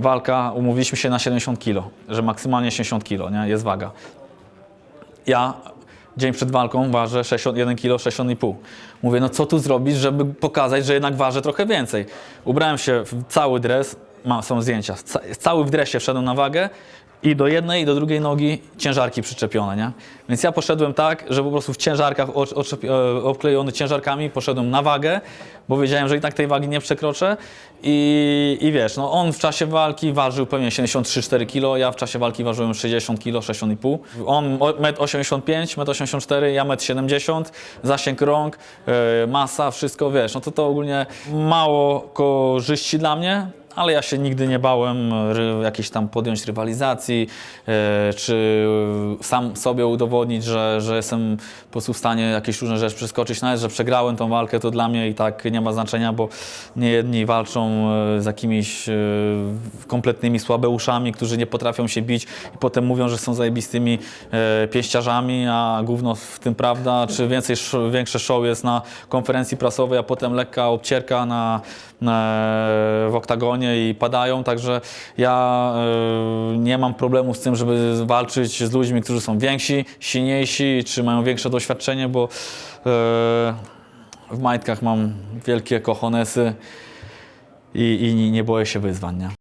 walka, umówiliśmy się na 70 kg, że maksymalnie 70 kg, nie, jest waga. Ja dzień przed walką ważę 61 kg, 60,5. Mówię, no co tu zrobić, żeby pokazać, że jednak ważę trochę więcej. Ubrałem się w cały dres, mam, są zdjęcia, ca, cały w dresie wszedłem na wagę i do jednej i do drugiej nogi ciężarki przyczepione, nie? Więc ja poszedłem tak, że po prostu w ciężarkach e, obklejony ciężarkami poszedłem na wagę, bo wiedziałem, że i tak tej wagi nie przekroczę. I, i wiesz, no on w czasie walki ważył pewnie 73-4 kg, ja w czasie walki ważyłem 60 kg, 6,5 On o- 1,85 m, 1,84 m, ja 1,70 m, zasięg rąk, e, masa, wszystko, wiesz, no to to ogólnie mało korzyści dla mnie, ale ja się nigdy nie bałem e, jakiejś tam podjąć rywalizacji, e, czy sam sobie udowodnić, że, że jestem po prostu w stanie jakieś różne rzeczy przeskoczyć. Nawet, że przegrałem tą walkę, to dla mnie i tak nie ma znaczenia, bo nie jedni walczą e, z jakimiś kompletnymi słabeuszami, którzy nie potrafią się bić i potem mówią, że są zajebistymi pięściarzami, a gówno w tym prawda, czy więcej, sz- większe show jest na konferencji prasowej, a potem lekka obcierka na, na, w oktagonie i padają, także ja e, nie mam problemu z tym, żeby walczyć z ludźmi, którzy są więksi, silniejsi, czy mają większe doświadczenie, bo e, w majtkach mam wielkie kochonesy i, i nie boję się wyzwań?